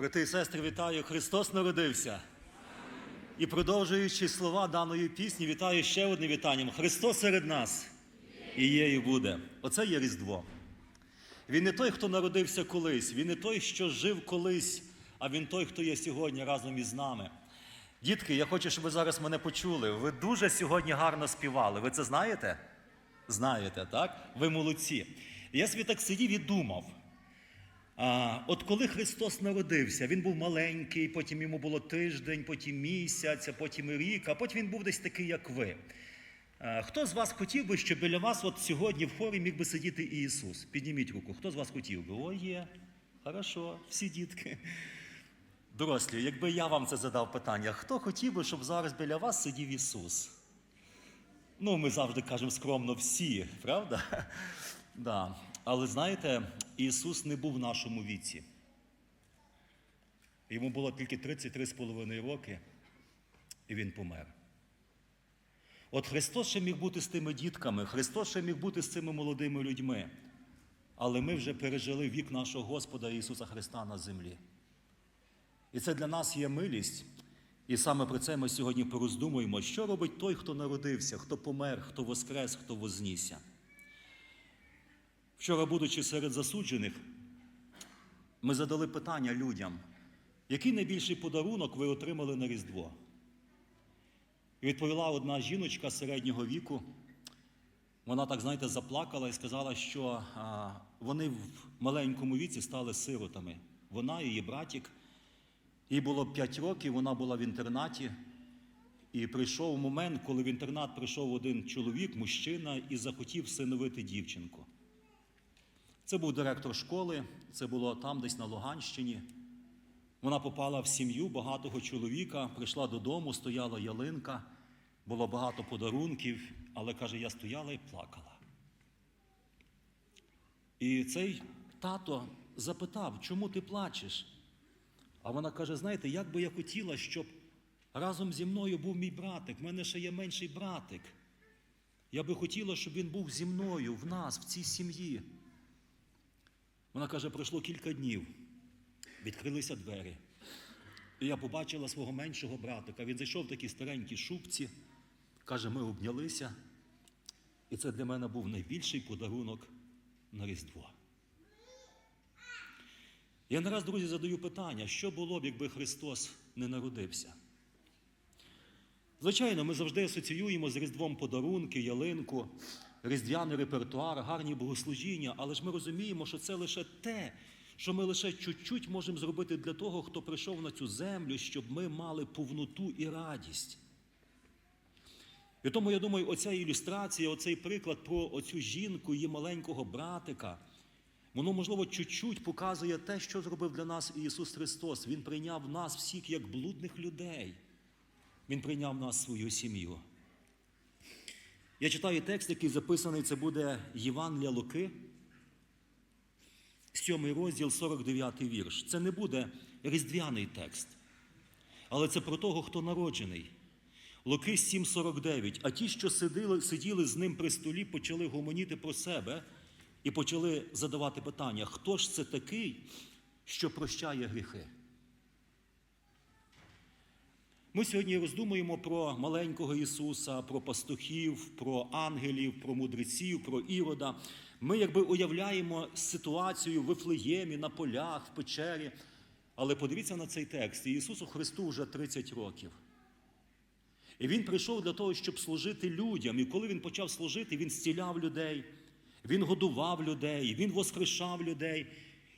Брати і сестри, вітаю! Христос народився. І продовжуючи слова даної пісні, вітаю ще одним вітанням. Христос серед нас і є, і буде. Оце є Різдво. Він не той, хто народився колись, він не той, що жив колись, а він той, хто є сьогодні разом із нами. Дітки, я хочу, щоб ви зараз мене почули. Ви дуже сьогодні гарно співали. Ви це знаєте? Знаєте, так? Ви молодці. Я собі так сидів і думав. От коли Христос народився, він був маленький, потім йому було тиждень, потім місяць, а потім рік, а потім він був десь такий, як ви. Хто з вас хотів би, щоб біля вас от сьогодні в хорі міг би сидіти Ісус? Підніміть руку. Хто з вас хотів би? О, є. Хорошо, всі дітки. Дорослі, якби я вам це задав питання, хто хотів би, щоб зараз біля вас сидів Ісус? Ну, ми завжди кажемо скромно всі, правда? Да. Але знаєте, Ісус не був в нашому віці. Йому було тільки 33,5 роки, і Він помер. От Христос ще міг бути з тими дітками, Христос ще міг бути з цими молодими людьми. Але ми вже пережили вік нашого Господа Ісуса Христа на землі. І це для нас є милість. І саме про це ми сьогодні пороздумуємо, що робить той, хто народився, хто помер, хто воскрес, хто вознісся. Вчора, будучи серед засуджених, ми задали питання людям, який найбільший подарунок ви отримали на Різдво? І відповіла одна жіночка середнього віку. Вона так, знаєте, заплакала і сказала, що а, вони в маленькому віці стали сиротами. Вона, її братік. Їй було 5 років, вона була в інтернаті. І прийшов момент, коли в інтернат прийшов один чоловік, мужчина, і захотів всиновити дівчинку. Це був директор школи, це було там, десь на Луганщині. Вона попала в сім'ю багатого чоловіка, прийшла додому, стояла ялинка, було багато подарунків, але каже, я стояла і плакала. І цей тато запитав, чому ти плачеш? А вона каже: знаєте, як би я хотіла, щоб разом зі мною був мій братик, в мене ще є менший братик. Я би хотіла, щоб він був зі мною, в нас, в цій сім'ї. Вона каже, пройшло кілька днів, відкрилися двері. І я побачила свого меншого братика. Він зайшов в такій старенькій шубці, каже, ми обнялися. І це для мене був найбільший подарунок на Різдво. Я не раз, друзі, задаю питання, що було б, якби Христос не народився? Звичайно, ми завжди асоціюємо з Різдвом подарунки, ялинку, різдвяний репертуар, гарні богослужіння, але ж ми розуміємо, що це лише те, що ми лише чуть-чуть можемо зробити для того, хто прийшов на цю землю, щоб ми мали повноту і радість. І тому я думаю, оця ілюстрація, оцей приклад про оцю жінку, її маленького братика, воно, можливо, чуть-чуть показує те, що зробив для нас Ісус Христос. Він прийняв нас всіх як блудних людей. Він прийняв нас свою сім'ю. Я читаю текст, який записаний, це буде Євангелія Луки, 7 розділ, 49 вірш. Це не буде різдвяний текст, але це про того, хто народжений. Луки 7,49. А ті, що сиділи, сиділи з ним при столі, почали гомоніти про себе і почали задавати питання: хто ж це такий, що прощає гріхи? Ми сьогодні роздумуємо про маленького Ісуса, про пастухів, про ангелів, про мудреців, про ірода. Ми якби уявляємо ситуацію в Вифлеємі, на полях, в печері. Але подивіться на цей текст. Ісусу Христу вже 30 років. І Він прийшов для того, щоб служити людям. І коли він почав служити, він зціляв людей, він годував людей, він воскрешав людей.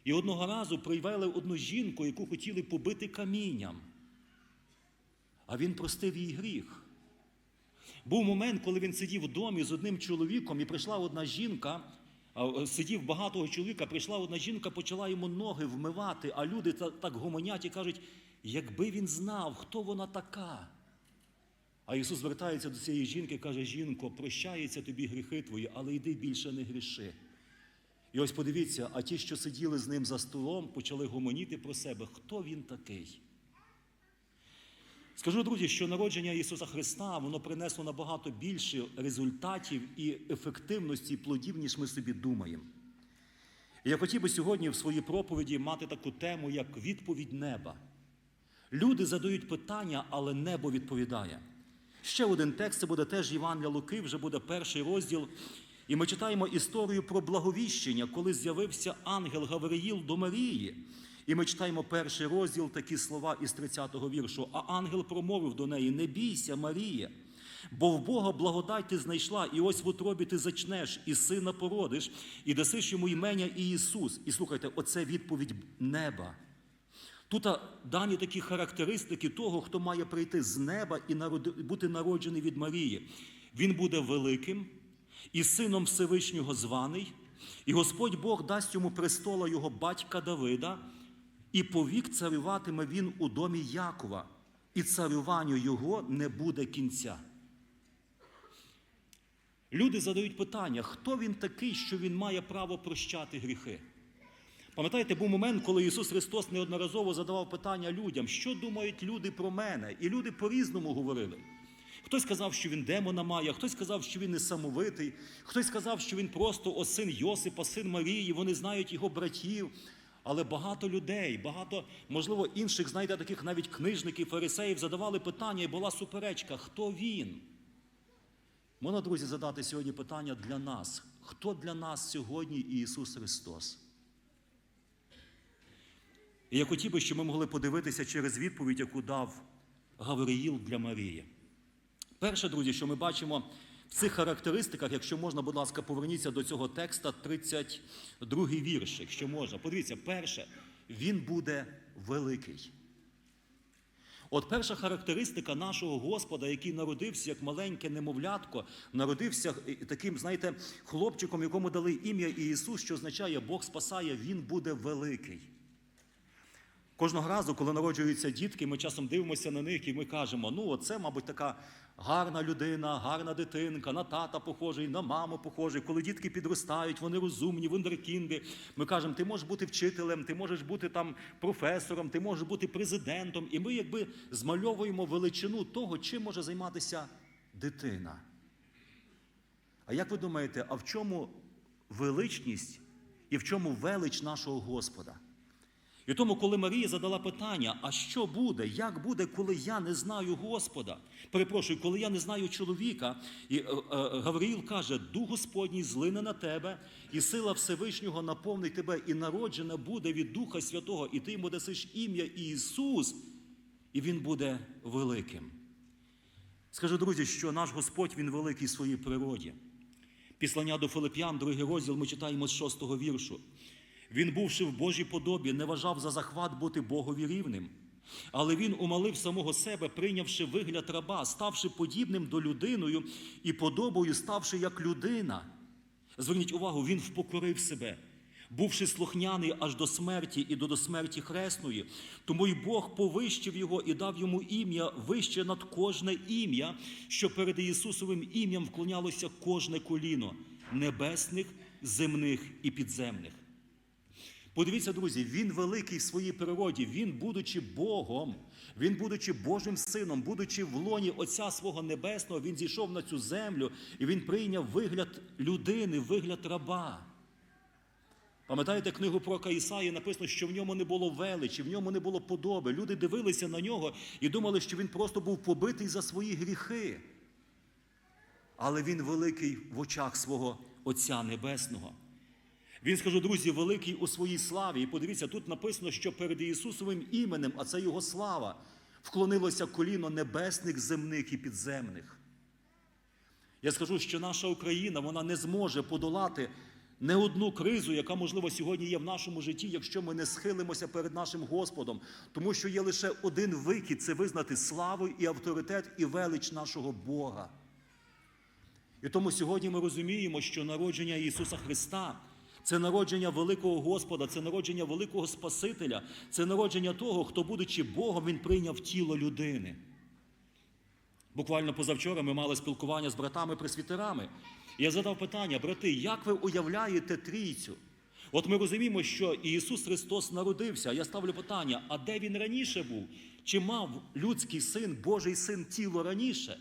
І одного разу привели одну жінку, яку хотіли побити камінням. А він простив їй гріх. Був момент, коли він сидів в домі з одним чоловіком, і прийшла одна жінка, сидів багатого чоловіка, прийшла одна жінка, почала йому ноги вмивати, а люди так гомонять і кажуть, якби він знав, хто вона така. А Ісус звертається до цієї жінки і каже: Жінко, прощаються тобі гріхи твої, але йди більше не гріши. І ось подивіться, а ті, що сиділи з ним за столом, почали гомоніти про себе, хто він такий. Скажу, друзі, що народження Ісуса Христа воно принесло набагато більше результатів і ефективності і плодів, ніж ми собі думаємо. І я хотів би сьогодні в своїй проповіді мати таку тему, як відповідь неба. Люди задають питання, але небо відповідає. Ще один текст це буде теж Іван для Луки, вже буде перший розділ. І ми читаємо історію про благовіщення, коли з'явився ангел Гавриїл до Марії. І ми читаємо перший розділ, такі слова із 30-го віршу. А ангел промовив до неї: Не бійся, Марія, бо в Бога благодать ти знайшла, і ось в утробі ти зачнеш, і сина породиш, і дасиш йому імення і Ісус. І слухайте, оце відповідь неба. Тут дані такі характеристики того, хто має прийти з неба і бути народжений від Марії. Він буде великим і сином Всевишнього званий, і Господь Бог дасть йому престола його батька Давида, і повік царюватиме він у домі Якова, і царюванню його не буде кінця. Люди задають питання, хто він такий, що він має право прощати гріхи. Пам'ятаєте, був момент, коли Ісус Христос неодноразово задавав питання людям, що думають люди про мене? І люди по-різному говорили. Хтось сказав, що він демона має, хтось сказав, що він несамовитий, хтось сказав, що він просто син Йосипа, син Марії, вони знають його братів. Але багато людей, багато, можливо, інших, знаєте, таких навіть книжників, фарисеїв задавали питання, і була суперечка, хто він? Можна, друзі, задати сьогодні питання для нас. Хто для нас сьогодні Ісус Христос? І я хотів би, щоб ми могли подивитися через відповідь, яку дав Гавриїл для Марії. Перше, друзі, що ми бачимо в цих характеристиках, якщо можна, будь ласка, поверніться до цього текста, 32 вірш, якщо можна. Подивіться, перше, він буде великий. От перша характеристика нашого Господа, який народився як маленьке немовлятко, народився е, таким, знаєте, хлопчиком, якому дали ім'я Ісус, що означає Бог спасає, Він буде великий. Кожного разу, коли народжуються дітки, ми часом дивимося на них і ми кажемо: ну, оце, мабуть, така гарна людина, гарна дитинка, на тата похожий, на маму похожий. Коли дітки підростають, вони розумні, вундеркінди. Ми кажемо, ти можеш бути вчителем, ти можеш бути там професором, ти можеш бути президентом. І ми якби змальовуємо величину того, чим може займатися дитина. А як ви думаєте, а в чому величність і в чому велич нашого Господа? І тому, коли Марія задала питання, а що буде, як буде, коли я не знаю Господа? Перепрошую, коли я не знаю чоловіка, і е, е, Гавриїл каже: Дух Господній злине на тебе, і сила Всевишнього наповнить тебе, і народжена буде від Духа Святого, і ти йому дасиш ім'я Ісус, і Він буде великим. Скажу, друзі, що наш Господь Він великий в своїй природі. Післання до Филип'ян, другий розділ, ми читаємо з шостого віршу. Він, бувши в Божій подобі, не вважав за захват бути Богові рівним. Але він умалив самого себе, прийнявши вигляд раба, ставши подібним до людиною і подобою, ставши як людина. Зверніть увагу, він впокорив себе, бувши слухняний аж до смерті і до, смерті хресної. Тому й Бог повищив його і дав йому ім'я вище над кожне ім'я, що перед Ісусовим ім'ям вклонялося кожне коліно небесних, земних і підземних. Подивіться, друзі, він великий в своїй природі. Він, будучи Богом, він, будучи Божим сином, будучи в лоні Отця свого Небесного, він зійшов на цю землю і він прийняв вигляд людини, вигляд раба. Пам'ятаєте книгу про Ісаї, написано, що в ньому не було величі, в ньому не було подоби. Люди дивилися на нього і думали, що він просто був побитий за свої гріхи. Але він великий в очах свого Отця Небесного. Він, скажу, друзі, великий у своїй славі. І подивіться, тут написано, що перед Ісусовим іменем, а це Його слава, вклонилося коліно небесних, земних і підземних. Я скажу, що наша Україна вона не зможе подолати не одну кризу, яка, можливо, сьогодні є в нашому житті, якщо ми не схилимося перед нашим Господом. Тому що є лише один вихід це визнати славу і авторитет і велич нашого Бога. І тому сьогодні ми розуміємо, що народження Ісуса Христа це народження великого Господа, це народження великого Спасителя, це народження того, хто, будучи Богом, Він прийняв тіло людини. Буквально позавчора ми мали спілкування з братами-пресвітерами. Я задав питання, брати, як ви уявляєте трійцю? От ми розуміємо, що Ісус Христос народився. Я ставлю питання: а де Він раніше був? Чи мав людський син, Божий син тіло раніше?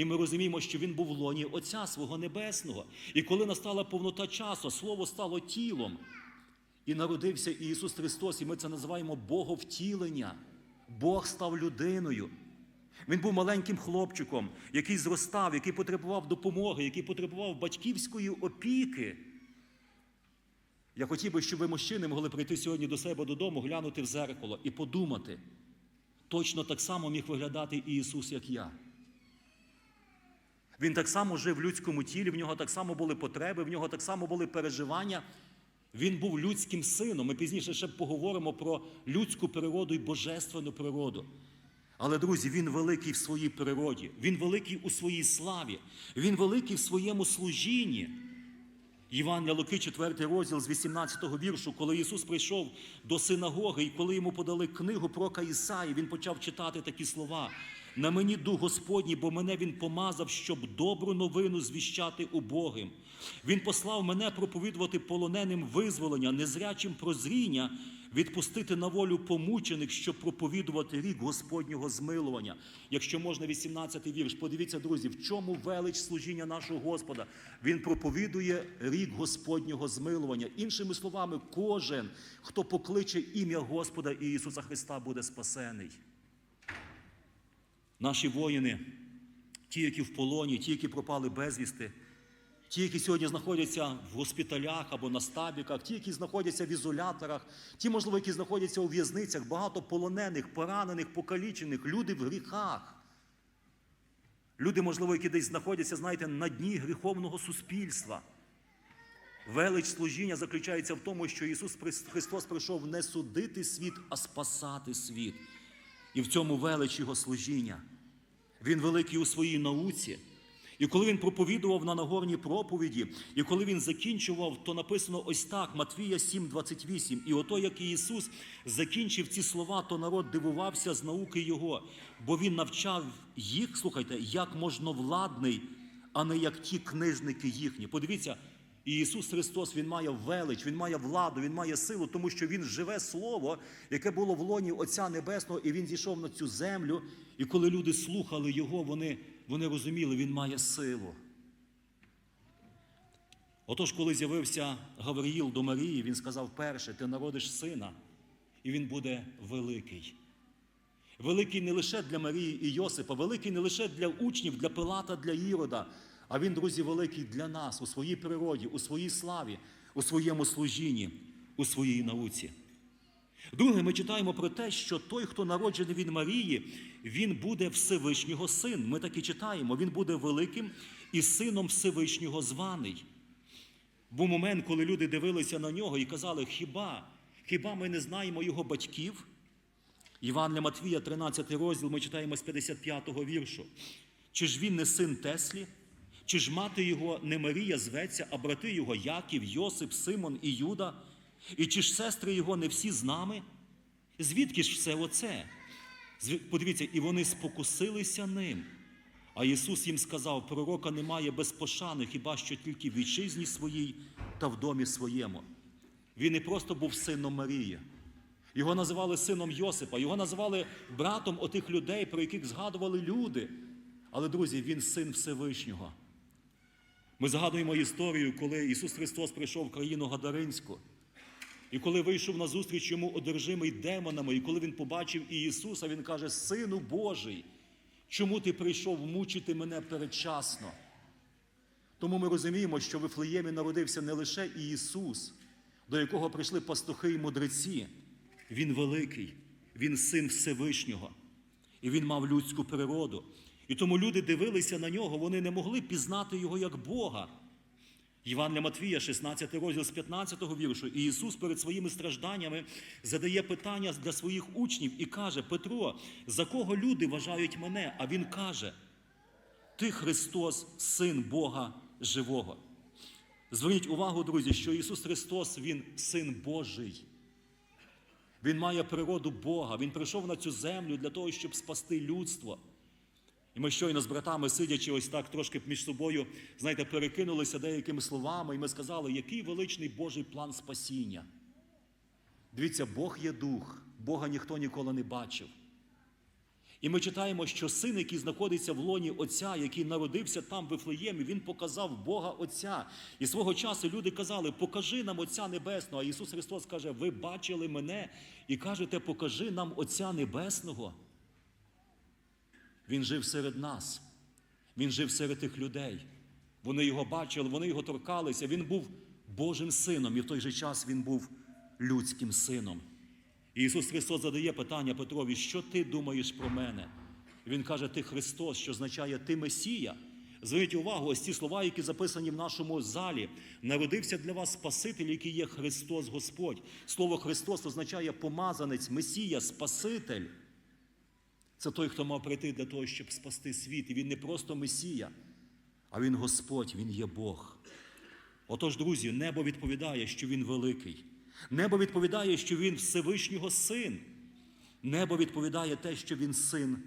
І ми розуміємо, що він був в лоні Отця свого Небесного. І коли настала повнота часу, Слово стало тілом. І народився Ісус Христос, і ми це називаємо Боговтілення. Бог став людиною. Він був маленьким хлопчиком, який зростав, який потребував допомоги, який потребував батьківської опіки. Я хотів би, щоб ви, мужчини, могли прийти сьогодні до себе додому, глянути в зеркало і подумати. Точно так само міг виглядати і Ісус, як я. Він так само жив в людському тілі, в нього так само були потреби, в нього так само були переживання. Він був людським сином. Ми пізніше ще поговоримо про людську природу і божественну природу. Але, друзі, він великий в своїй природі, він великий у своїй славі, він великий в своєму служінні. Іван Луки, 4 розділ з 18 віршу, коли Ісус прийшов до синагоги, і коли йому подали книгу про Ісаї, він почав читати такі слова. На мені дух Господній, бо мене Він помазав, щоб добру новину звіщати убогим. Він послав мене проповідувати полоненим визволення, незрячим прозріння, відпустити на волю помучених, щоб проповідувати рік Господнього змилування. Якщо можна, 18-й вірш. Подивіться, друзі, в чому велич служіння нашого Господа. Він проповідує рік Господнього змилування. Іншими словами, кожен, хто покличе ім'я Господа Ісуса Христа, буде спасений. Наші воїни, ті, які в полоні, ті, які пропали безвісти, ті, які сьогодні знаходяться в госпіталях або на стабіках, ті, які знаходяться в ізоляторах, ті, можливо, які знаходяться у в'язницях, багато полонених, поранених, покалічених, люди в гріхах. Люди, можливо, які десь знаходяться, знаєте, на дні гріховного суспільства. Велич служіння заключається в тому, що Ісус Христос прийшов не судити світ, а спасати світ. І в цьому велич Його служіння. Він великий у своїй науці. І коли він проповідував на Нагорній проповіді, і коли він закінчував, то написано ось так: Матвія 7,28. І ото, як Ісус закінчив ці слова, то народ дивувався з науки Його, бо Він навчав їх, слухайте, як можновладний, а не як ті книжники їхні. Подивіться, і Ісус Христос Він має велич, Він має владу, Він має силу, тому що Він живе Слово, яке було в лоні Отця Небесного, і Він зійшов на цю землю. І коли люди слухали Його, вони, вони розуміли, Він має силу. Отож, коли з'явився Гавриїл до Марії, він сказав перше, ти народиш сина, і він буде великий. Великий не лише для Марії і Йосипа, великий не лише для учнів, для Пилата, для Ірода, а він, друзі, великий для нас у своїй природі, у своїй славі, у своєму служінні, у своїй науці. Друге, ми читаємо про те, що той, хто народжений від Марії, він буде Всевишнього син. Ми так і читаємо, він буде великим і сином Всевишнього званий. Був момент, коли люди дивилися на нього і казали, хіба, хіба ми не знаємо його батьків? Іван Матвія, 13 розділ, ми читаємо з 55-го віршу. Чи ж він не син Теслі? Чи ж мати його не Марія зветься, а брати його Яків, Йосип, Симон і Юда? І чи ж сестри його не всі з нами? Звідки ж все оце? Подивіться, і вони спокусилися ним. А Ісус їм сказав: пророка немає без пошани, хіба що тільки в вітчизні своїй та в домі своєму. Він не просто був сином Марії. Його називали сином Йосипа, його називали братом отих людей, про яких згадували люди. Але, друзі, він син Всевишнього. Ми згадуємо історію, коли Ісус Христос прийшов в країну Гадаринську. І коли вийшов на зустріч йому одержимий демонами, і коли він побачив Ісуса, він каже: Сину Божий, чому ти прийшов мучити мене передчасно? Тому ми розуміємо, що в Вифлеємі народився не лише Ісус, до якого прийшли пастухи і мудреці. Він великий, Він син Всевишнього, і він мав людську природу. І тому люди дивилися на нього, вони не могли пізнати його як Бога. Іван Матвія, 16 розділ з 15 віршу, і Ісус перед своїми стражданнями задає питання для своїх учнів і каже: Петро, за кого люди вважають мене? А Він каже: Ти Христос, Син Бога Живого. Зверніть увагу, друзі, що Ісус Христос, Він син Божий. Він має природу Бога. Він прийшов на цю землю для того, щоб спасти людство. І ми щойно з братами, сидячи ось так трошки між собою, знаєте, перекинулися деякими словами, і ми сказали, який величний Божий план спасіння. Дивіться, Бог є дух, Бога ніхто ніколи не бачив. І ми читаємо, що син, який знаходиться в лоні Отця, який народився там в Вифлеємі, він показав Бога Отця. І свого часу люди казали, покажи нам Отця Небесного. А Ісус Христос каже, ви бачили мене і кажете, покажи нам Отця Небесного. Він жив серед нас, він жив серед тих людей. Вони його бачили, вони його торкалися. Він був Божим сином, і в той же час він був людським сином. І Ісус Христос задає питання Петрові, що ти думаєш про мене? Він каже, ти Христос, що означає ти Месія. Зверніть увагу, ось ці слова, які записані в нашому залі. Народився для вас Спаситель, який є Христос Господь. Слово Христос означає помазанець, Месія, Спаситель. Це той, хто мав прийти для того, щоб спасти світ. І він не просто Месія, а він Господь, Він є Бог. Отож, друзі, небо відповідає, що він великий. Небо відповідає, що він Всевишнього син. Небо відповідає те, що він син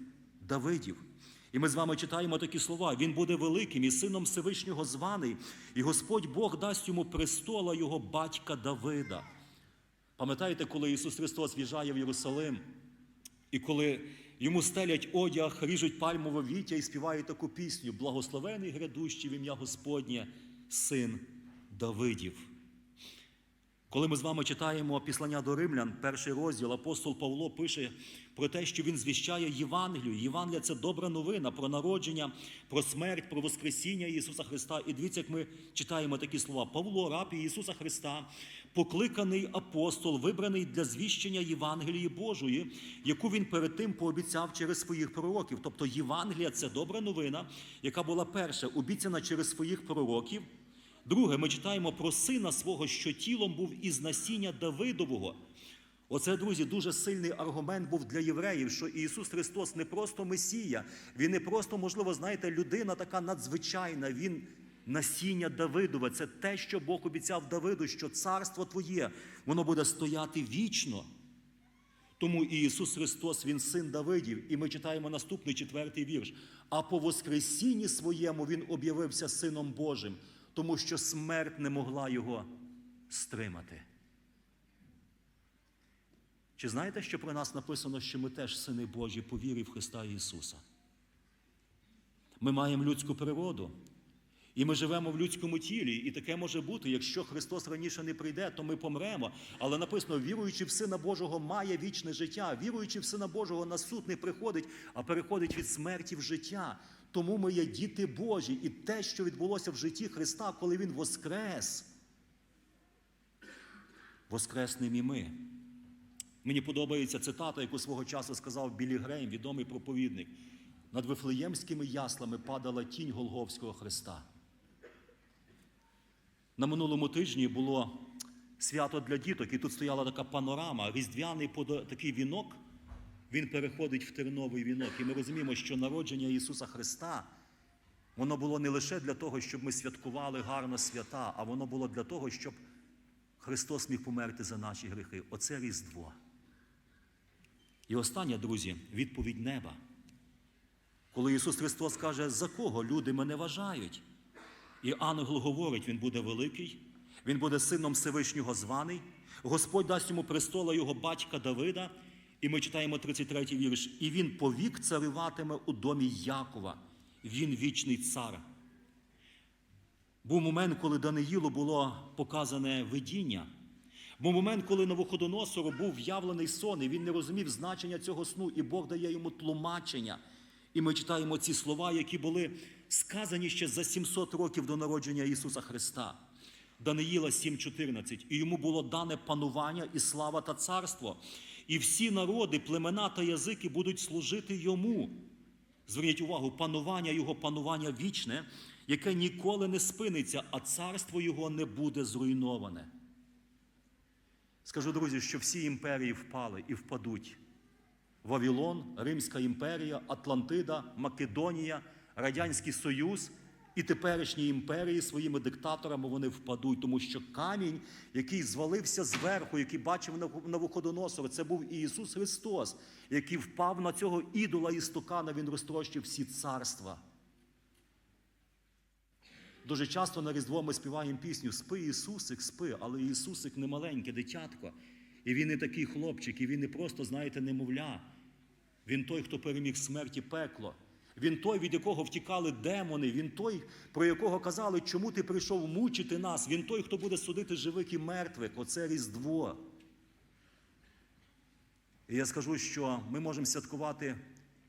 Давидів. І ми з вами читаємо такі слова: Він буде великим і сином Всевишнього званий, і Господь Бог дасть йому престола його батька Давида. Пам'ятаєте, коли Ісус Христос в'їжджає в Єрусалим, і коли йому стелять одяг, ріжуть пальмове віття і співають таку пісню Благословений грядущий в ім'я Господнє, син Давидів. Коли ми з вами читаємо післання до римлян, перший розділ, апостол Павло пише про те, що він звіщає Євангелію. Євангелія це добра новина про народження, про смерть, про Воскресіння Ісуса Христа. І дивіться, як ми читаємо такі слова. Павло, раб Ісуса Христа, покликаний апостол, вибраний для звіщення Євангелії Божої, яку він перед тим пообіцяв через своїх пророків. Тобто Євангелія це добра новина, яка була перша обіцяна через своїх пророків. Друге, ми читаємо про сина свого, що тілом був із насіння Давидового. Оце, друзі, дуже сильний аргумент був для євреїв, що Ісус Христос не просто Месія, Він не просто, можливо, знаєте, людина така надзвичайна, Він насіння Давидове. Це те, що Бог обіцяв Давиду, що царство Твоє, воно буде стояти вічно. Тому Ісус Христос, Він син Давидів, і ми читаємо наступний четвертий вірш. А по Воскресінні своєму Він об'явився Сином Божим, тому що смерть не могла його стримати. Чи знаєте, що про нас написано, що ми теж сини Божі по вірі в Христа Ісуса? Ми маємо людську природу, і ми живемо в людському тілі. І таке може бути, якщо Христос раніше не прийде, то ми помремо. Але написано, віруючи в Сина Божого, має вічне життя. Віруючи в Сина Божого, на суд не приходить, а переходить від смерті в життя. Тому ми є діти Божі. І те, що відбулося в житті Христа, коли Він воскрес, воскреснем і ми. Мені подобається цитата, яку свого часу сказав Білі Грейм, відомий проповідник. Над Вифлеємськими яслами падала тінь Голговського Христа. На минулому тижні було свято для діток, і тут стояла така панорама, різдвяний такий вінок, він переходить в терновий вінок. І ми розуміємо, що народження Ісуса Христа, воно було не лише для того, щоб ми святкували гарно свята, а воно було для того, щоб Христос міг померти за наші гріхи. Оце Різдво. І остання, друзі, відповідь неба. Коли Ісус Христос каже, за кого люди мене вважають? І ангел говорить, він буде великий, він буде сином Всевишнього званий, Господь дасть йому престола його батька Давида. І ми читаємо 33-й вірш. І він повік царюватиме у домі Якова. Він вічний цар. Був момент, коли Даниїлу було показане видіння. Був момент, коли Новоходоносору був в'явлений сон, і він не розумів значення цього сну, і Бог дає йому тлумачення. І ми читаємо ці слова, які були сказані ще за 700 років до народження Ісуса Христа. Даниїла 7,14. І йому було дане панування і слава та царство. І всі народи, племена та язики будуть служити йому. Зверніть увагу, панування його панування вічне, яке ніколи не спиниться, а царство його не буде зруйноване. Скажу, друзі, що всі імперії впали і впадуть. Вавилон, Римська імперія, Атлантида, Македонія, Радянський Союз і теперішні імперії своїми диктаторами вони впадуть, тому що камінь, який звалився зверху, який бачив Навуходоносор, це був і Ісус Христос, який впав на цього ідола істукана, він розтрощив всі царства. Дуже часто на Різдво ми співаємо пісню Спи, Ісусик, спи, але Ісусик не маленьке дитятко. І він не такий хлопчик, і він не просто, знаєте, немовля. Він той, хто переміг смерть і пекло. Він той, від якого втікали демони. Він той, про якого казали, чому ти прийшов мучити нас. Він той, хто буде судити живих і мертвих. Оце Різдво. І я скажу, що ми можемо святкувати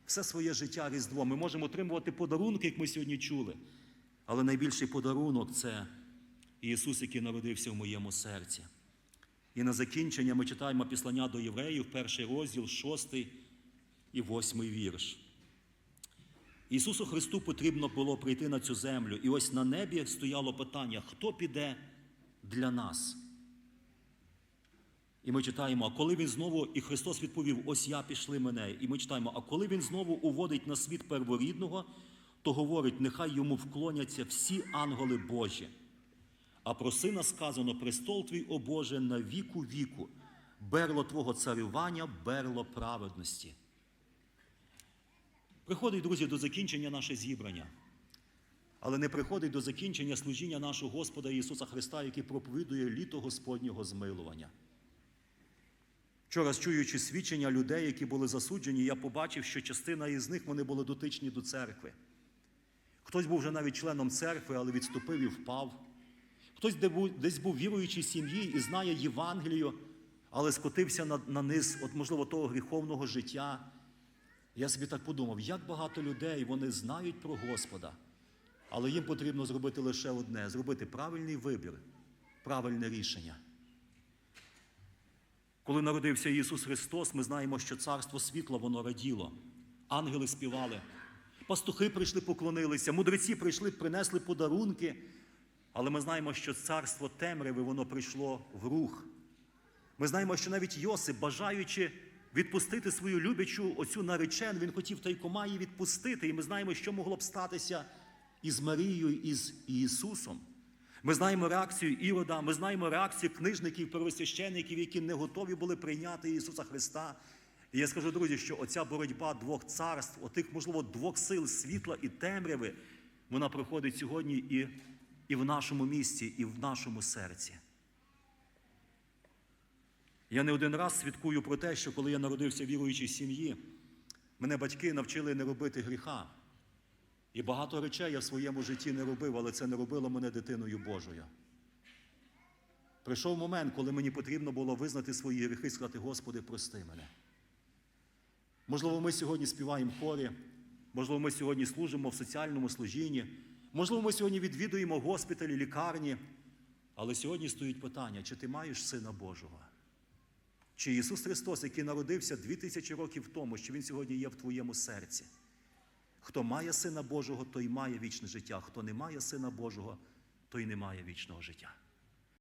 все своє життя Різдво. Ми можемо отримувати подарунки, як ми сьогодні чули. Але найбільший подарунок це Ісус, який народився в моєму серці. І на закінчення ми читаємо післання до євреїв, перший розділ, шостий і восьмий вірш. Ісусу Христу потрібно було прийти на цю землю. І ось на небі стояло питання, хто піде для нас? І ми читаємо, а коли він знову, і Христос відповів: Ось я пішли мене. І ми читаємо, а коли він знову уводить на світ перворідного, то говорить, нехай йому вклоняться всі ангели Божі. А про сина сказано: престол твій, о Боже, на віку віку, берло Твого царювання, берло праведності. Приходить, друзі, до закінчення наше зібрання, але не приходить до закінчення служіння нашого Господа Ісуса Христа, який проповідує літо Господнього змилування. Вчора, чуючи свідчення людей, які були засуджені, я побачив, що частина із них вони були дотичні до церкви. Хтось був вже навіть членом церкви, але відступив і впав. Хтось десь був віруючий сім'ї і знає Євангелію, але скотився на, на низ, от, можливо, того гріховного життя. Я собі так подумав, як багато людей вони знають про Господа, але їм потрібно зробити лише одне зробити правильний вибір, правильне рішення. Коли народився Ісус Христос, ми знаємо, що царство світла воно раділо. Ангели співали, пастухи прийшли, поклонилися, мудреці прийшли, принесли подарунки. Але ми знаємо, що царство темряви воно прийшло в рух. Ми знаємо, що навіть Йосип, бажаючи відпустити свою любячу оцю наречену, він хотів тайкома її відпустити. І ми знаємо, що могло б статися із Марією, і з Ісусом. Ми знаємо реакцію Ірода, ми знаємо реакцію книжників, первосвящеників, які не готові були прийняти Ісуса Христа. І я скажу, друзі, що оця боротьба двох царств, отих, можливо, двох сил світла і темряви, вона проходить сьогодні і, і в нашому місті, і в нашому серці. Я не один раз свідкую про те, що коли я народився в віруючій сім'ї, мене батьки навчили не робити гріха. І багато речей я в своєму житті не робив, але це не робило мене дитиною Божою. Прийшов момент, коли мені потрібно було визнати свої гріхи і сказати, Господи, прости мене. Можливо, ми сьогодні співаємо хорі, можливо, ми сьогодні служимо в соціальному служінні, можливо, ми сьогодні відвідуємо госпіталі, лікарні. Але сьогодні стоїть питання, чи ти маєш Сина Божого? Чи Ісус Христос, який народився дві тисячі років тому, що Він сьогодні є в твоєму серці? Хто має Сина Божого, той має вічне життя. Хто не має Сина Божого, той не має вічного життя.